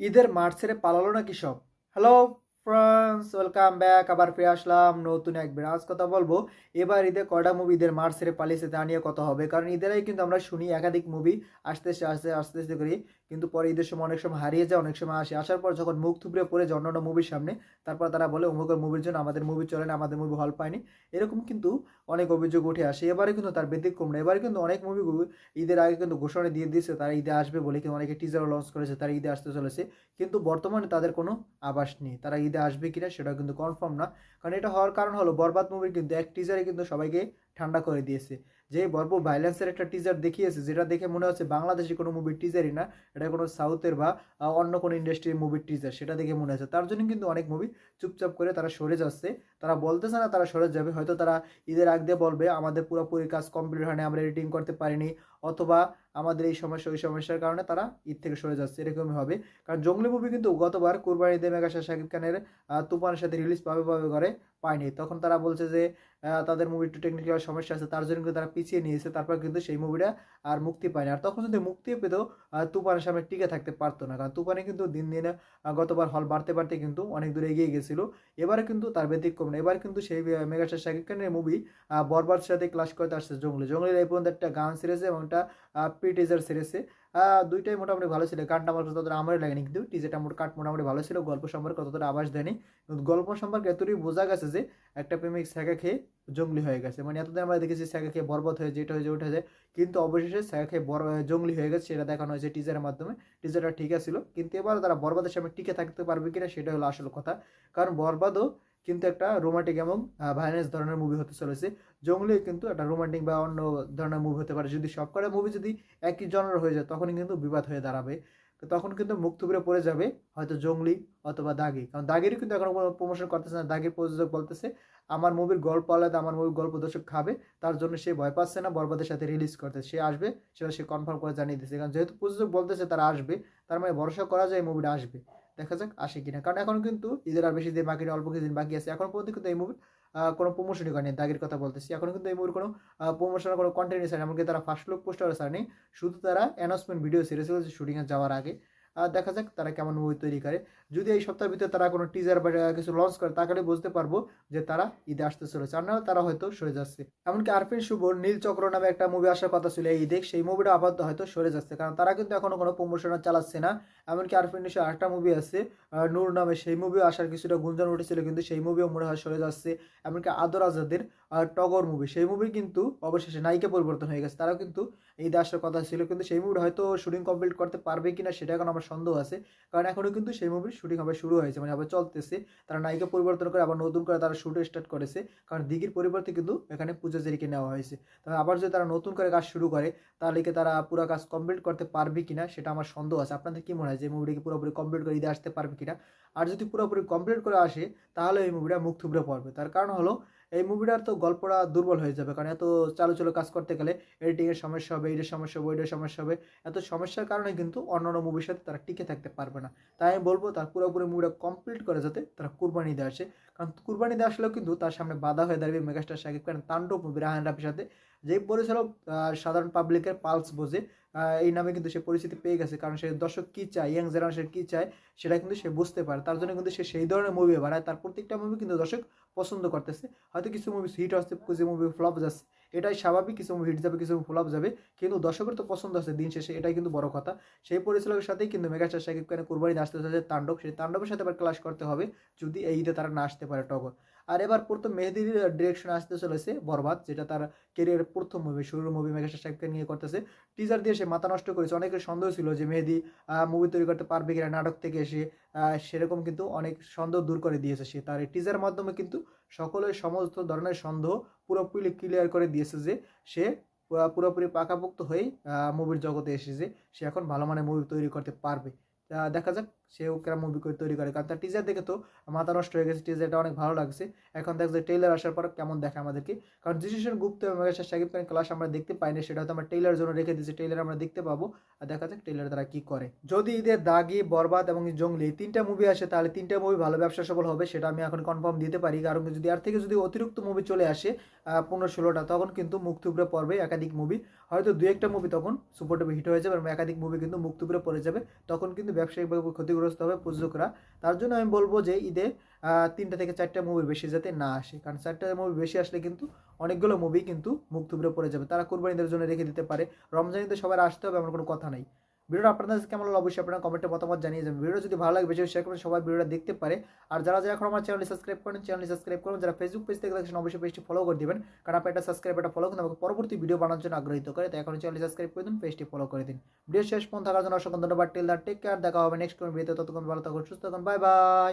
ঈদের ছেড়ে পালালো নাকি সব? হ্যালো ফ্রেন্ডস ওয়েলকাম ব্যাক আবার ফিরে আসলাম, নতুন এক বিরাজ কথা বলব। এবার ঈদে কয়টা মুভি ঈদের মাঠ ছেড়ে পালিয়েছে তা নিয়ে কথা হবে। কারণ ঈদেরাই কিন্তু আমরা শুনি একাধিক মুভি আসতে আসতে আসতে, আস্তে আস্তে করি। কিন্তু পরে ঈদের সময় অনেক সময় হারিয়ে যায়, অনেক সময় আসে। আসার পর যখন মুখ থুবড়ে পড়ে যায় অন্যান্য মুভির সামনে, তারপর তারা বলে অমুকের মুভির জন্য আমাদের মুভি চলে না, আমাদের মুভি হল পায়নি। এরকম কিন্তু অনেক অভিযোগ উঠে আসে। এবারে কিন্তু তার ব্যতিক্রম না এবারে কিন্তু অনেক মুভি ঈদের আগে কিন্তু ঘোষণা দিয়ে দিয়েছে, তারা ঈদে আসবে বলে। কিন্তু অনেকে টিজারও লঞ্চ করেছে, তারা ঈদে আসতে চলেছে। কিন্তু বর্তমানে তাদের কোনো আভাস নেই। তারা ঈদে আসবে কিনা সেটা কিন্তু কনফার্ম না। কারণ এটা হওয়ার কারণ হলো বরবাদ মুভির কিন্তু এক টিজারে কিন্তু সবাইকে ঠান্ডা করে দিয়েছে। যে বর্ব ভাইলেন্সের একটা টিজার দেখিয়েছে, যেটা দেখে মনে হচ্ছে বাংলাদেশি কোনো মুভির টিজারই না, এটা কোনো সাউথের বা অন্য কোনো ইন্ডাস্ট্রির মুভির টিজার সেটা দেখে মনে হচ্ছে। তার জন্য কিন্তু অনেক মুভি চুপচাপ করে তারা সরে যাচ্ছে। তারা বলতেছে না তারা সরে যাবে, হয়তো তারা ঈদের আগ দিয়ে বলবে, আমাদের পুরোপুরি কাজ কমপ্লিট হয়নি, আমরা এডিটিং করতে পারিনি, অথবা আমাদের এই সমস্যা, ওই সমস্যার কারণে তারা ঈদ থেকে সরে যাচ্ছে, এরকমই হবে। কারণ জঙ্গলি মুভি কিন্তু গতবার কোরবানি দে মেগাশা শাকিব খানের তুফানের সাথে রিলিজ পাবে পাবে করে পায়নি। তখন তারা বলছে যে তাদের মুভি একটু টেকনিক্যাল সমস্যা আছে, তার জন্য কিন্তু তারা পিছিয়ে নিয়েছে। তারপর কিন্তু সেই মুভিটা আর মুক্তি পায়নি। আর তখন যদি মুক্তি পেত তুফানের সামনে টিকে থাকতে পারতো না। কারণ তুফানে কিন্তু দিন দিন গতবার হল বাড়তে বাড়তে কিন্তু অনেক দূরে এগিয়ে গেছিল। এবারে কিন্তু তার ব্যতিক্রম না এবার কিন্তু সেই মেগাস্টার শাকিব খানের মুভি বরবার সাথে ক্লাস করতে আসছে জঙ্গলি। জঙ্গলির এই পর্যন্ত একটা গান সিরিজে এবং একটা পিটিজার টিজার দুইটাই মোটামুটি ভালো ছিল। গানটা আমার ততটা আমারই লাগেনি, কিন্তু টিজারটা মোট কাট মোটামুটি ভালো ছিল। গল্প সম্পর্কে ততটা আভাস দেয়নি। গল্প সম্পর্কে এতটাই বোঝা গেছে যে, একটা প্রেমিক স্যাকা খেয়ে জঙ্গলি হয়ে গেছে। মানে এতদিন আমরা দেখেছি স্যাকা খেয়ে বরবাদ হয়ে যেটা হয়ে যে ওঠা যায়। কিন্তু অবশেষে স্যাকা খেয়ে বর জঙ্গলি হয়ে গেছে, সেটা দেখানো হয়েছে টিজারের মাধ্যমে। টিজারটা ঠিক ছিল কিন্তু এবার তারা বরবাদের সামনে টিকে থাকতে পারবে কিনা সেটা হলো আসল কথা। কারণ বরবাদও কিন্তু একটা রোমান্টিক এবং ভাইলেন্স ধরনের মুভি হতে চলেছে। জঙ্গলি কিন্তু একটা রোমান্টিক বা অন্য ধরনের মুভি হতে পারে। যদি সব কটা মুভি যদি একই জনের হয়ে যায়, তখনই কিন্তু বিবাদ হয়ে দাঁড়াবে। তো তখন কিন্তু মুখ থুবড়ে পড়ে যাবে হয়তো জঙ্গলি অথবা দাগি। কারণ দাগেরই কিন্তু এখন কোনো প্রমোশন করতেছে না। দাগের প্রযোজক বলতেছে, আমার মুভির গল্প আলাদা, আমার মুভির গল্প দর্শক খাবে। তার জন্য সে ভয় পাচ্ছে না, বরবাদের সাথে রিলিজ করতে। সে আসবে, সেটা সে কনফার্ম করে জানিয়ে দিচ্ছে কারণ যেহেতু প্রযোজক বলতেছে তারা আসবে, তার মানে ভরসা করা যায় মুভিটা আসবে। দেখা যাক আসে কিনা। কারণ এখন কিন্তু ঈদের আর বেশি দিন বাকি অল্প কিছুদিন বাকি আছে। এখন পর্যন্ত কিন্তু এই মুভির কোনো প্রমোশনই করেনি, দাগের কথা বলতেছি। এখন কিন্তু এই মুভির কোনো প্রমোশন কোনো কন্টেন্ট এমনকি তারা ফার্স্ট লুক পোস্টারও ছাড়েনি। শুধু তারা অ্যানাউন্সমেন্ট ভিডিও ছেড়েছিল যে শুটিংয়ে যাওয়ার আগে। দেখা যাক তারা কেমন মুভি তৈরি করে। যদি এই সপ্তাহের ভিতরে তারা কোনো টিজার বা কিছু লঞ্চ করে, তাহলে বুঝতে পারব যে তারা ঈদে আসতে চলেছে। আর নাহলে তারা হয়তো সরে যাচ্ছে। এমনকি আরফিন শুভর নীল চক্র নামে একটা মুভি আসার কথা ছিল এই ঈদে, সেই মুভিটা আপাতত হয়তো সরে যাচ্ছে। কারণ তারা কিন্তু এখনও কোনো প্রমোশন চালাচ্ছে না। এমনকি আরফিন নিশো আরেকটা মুভি আছে নূর নামে সেই মুভিও আসার কিছুটা গুঞ্জন উঠেছিল, কিন্তু সেই মুভিও মনে হয় সরে যাচ্ছে। এমনকি আদর আজাদের টগর মুভি সেই মুভি কিন্তু অবশেষে নায়িকা পরিবর্তন হয়ে গেছে। তারাও কিন্তু এই আসার কথা ছিল, কিন্তু সেই মুভিটা হয়তো শুটিং কমপ্লিট করতে পারবে কিনা, সেটা এখন আমার সন্দেহ আছে। কারণ এখনও কিন্তু সেই মুভির শুটিং আবার শুরু হয়েছে। মানে আবার চলতেছে। তারা নায়িকা পরিবর্তন করে আবার নতুন করে তারা শুটে স্টার্ট করেছে। কারণ দিঘির পরিবর্তে কিন্তু এখানে পূজা জেরিকে নেওয়া হয়েছে। তবে আবার যদি তারা নতুন করে কাজ শুরু করে, তাহলে কি তারা পুরো কাজ কমপ্লিট করতে পারবে কিনা, সেটা আমার সন্দেহ আছে। আপনাদের কি মনে হয় যে মুভিটাকে পুরোপুরি কমপ্লিট করে ঈদে আসতে পারবে কিনা? আর যদি পুরোপুরি কমপ্লিট করে আসে, তাহলে এই মুভিটা মুখ থুবড়ে পড়বে। তার কারণ হলো এই মুভিটার তো গল্পটা দুর্বল হয়ে যাবে। কারণ এত চালু চালু কাজ করতে গেলে এডিটিংয়ের সমস্যা হবে এইটার সমস্যা হবে, ওইটার সমস্যা হবে। এত সমস্যার কারণে কিন্তু অন্য অন্য মুভির সাথে তারা টিকে থাকতে পারবে না। তাই আমি বলব, তার পুরোপুরি মুভিটা কমপ্লিট করে যাতে তারা কুরবানি দেওয়া আসে। কারণ কুরবানি দেওয়া আসলেও কিন্তু তার সামনে বাধা হয়ে দাঁড়াবে মেগাস্টার শাকিব খান, তাণ্ডব মুভি রাহান রাফির সাথে। যেই পরিচালক সাধারণ পাবলিকের পালস বোঝে এই নামে কিন্তু সে পরিচিতি পেয়ে গেছে। কারণ সে দর্শক কী চায় ইয়াং জেনারেশন কী চায়, সেটা কিন্তু সে বুঝতে পারে। তার জন্য কিন্তু সে সেই ধরনের মুভি বানায়। তার প্রত্যেকটা মুভি কিন্তু দর্শক পছন্দ করতেছে। হয়তো কিছু মুভি হিট আসছে কিছু মুভি ফ্লপ যাচ্ছে। এটাই স্বাভাবিক, কিছু মুভি হিট যাবে, কিছু ফ্লপ যাবে। কিন্তু দর্শকের তো পছন্দ আছে দিন শেষে, এটাই কিন্তু বড় কথা। সেই পরিচালকের সাথেই কিন্তু মেগাস্টার শাকিব খানের কুরবানি আসতে হচ্ছে তাণ্ডব। সেই তাণ্ডবের সাথে আবার ক্লাস করতে হবে, যদি এই ঈদে তারা না আসতে পারে টগর। আর এবার প্রথম মেহেদির ডিরেকশন আসতে চলেছে বরবাদ, যেটা তার কেরিয়ারের প্রথম মুভি শুরুর মুভি শাকিব খান নিয়ে করতেছে। টিজার দিয়ে সে মাথা নষ্ট করেছে। অনেকের সন্দেহ ছিল যে মেহেদি মুভি তৈরি করতে পারবে কিনা, নাটক থেকে এসে সেরকম কিন্তু অনেক সন্দেহ দূর করে দিয়েছে সে। তার এই টিজার মাধ্যমে কিন্তু সকলের সমস্ত ধরনের সন্দেহ পুরোপুরি ক্লিয়ার করে দিয়েছে যে সে পুরোপুরি পাকাপোক্ত হয়ে মুভির জগতে এসেছে সে এখন ভালো মানের মুভি তৈরি করতে পারবে। দেখা যাক সেও কেরম মুভি করে তৈরি করে? কারণ তার টিজার দেখে তো মাথা নষ্ট হয়ে গেছে টিজারটা অনেক ভালো লাগছে। এখন দেখ যে টেইলার আসার পর কেমন দেখে আমাদেরকে? কারণ জিসিশন গুপ্ত এবং শাকিব খান ক্লাস আমরা দেখতে পাইনি সেটা হয়তো আমরা টেইলার জন্য রেখে দিয়েছি টেইলার আমরা দেখতে পাবো। আর দেখা যাক টেইলার তারা কী করে। যদি ঈদের দাগি, বরবাদ এবং জঙ্গলি এই তিনটা মুভি আসে, তাহলে তিনটা মুভি ভালো, ব্যবসা সফল হবে, সেটা আমি এখন কনফার্ম দিতে পারি। কারণ যদি আর থেকে যদি অতিরিক্ত মুভি চলে আসে পনেরো, ষোলোটা, তখন কিন্তু মুখ থুবড়ে পড়বে একাধিক মুভি হয়তো দু একটা মুভি তখন সুপার টুপে হিট হয়ে যাবে এবং একাধিক মুভি কিন্তু মুখ থুবড়ে পড়ে যাবে, তখন কিন্তু ব্যবসায়িকভাবে ক্ষতি ক্ষতিগ্রস্ত হবে প্রযোজকরা। তার জন্য আমি বলব যে ঈদে তিনটা থেকে চারটা মুভি বেশি যাতে না আসে। কারণ চারটা মুভি বেশি আসলে কিন্তু অনেকগুলো মুভি কিন্তু মুখ থুবড়ে পড়ে যাবে। তারা কুরবানিদের জন্য রেখে দিতে পারে। রমজানিতে সবার আসতে হবে আমার কোনো কথা নাই। ভিডিওটা আপনাদের কাছে কেমন লাগল অবশ্যই আপনারা কমেন্টে মতামত জানিয়ে যাবেন ভিডিও যদি ভালো লাগে, বেশি শেয়ার করবেন সবাই ভিডিওটা দেখতে পারে। আর যারা যারা এখন আমার চ্যানেলটি সাবস্ক্রাইব করেন চ্যানেলটি সাবস্ক্রাইব করুন। যারা ফেসবুক পেজ থেকে দেখছেন, অবশ্যই পেজটি ফলো করে দেবেন। কারণ আপনি একটা সাবস্ক্রাইব একটা ফলো কিন্তু আমাকে পরবর্তী ভিডিও বানানোর জন্য আগ্রহিত করে তাই এখন চ্যানেলটি সাবস্ক্রাইব করে দিন পেজটি ফলো করে দিন। ভিডিও শেষ পর্যন্ত থাকার জন্য অসংখ্য ধন্যবাদ। টেল দ্য টেক কেয়ার দেখা হবে নেক্সট কোন ভিডিওতে ততক্ষণ ভালো থাকুন, সুস্থ থাকুন। Bye bye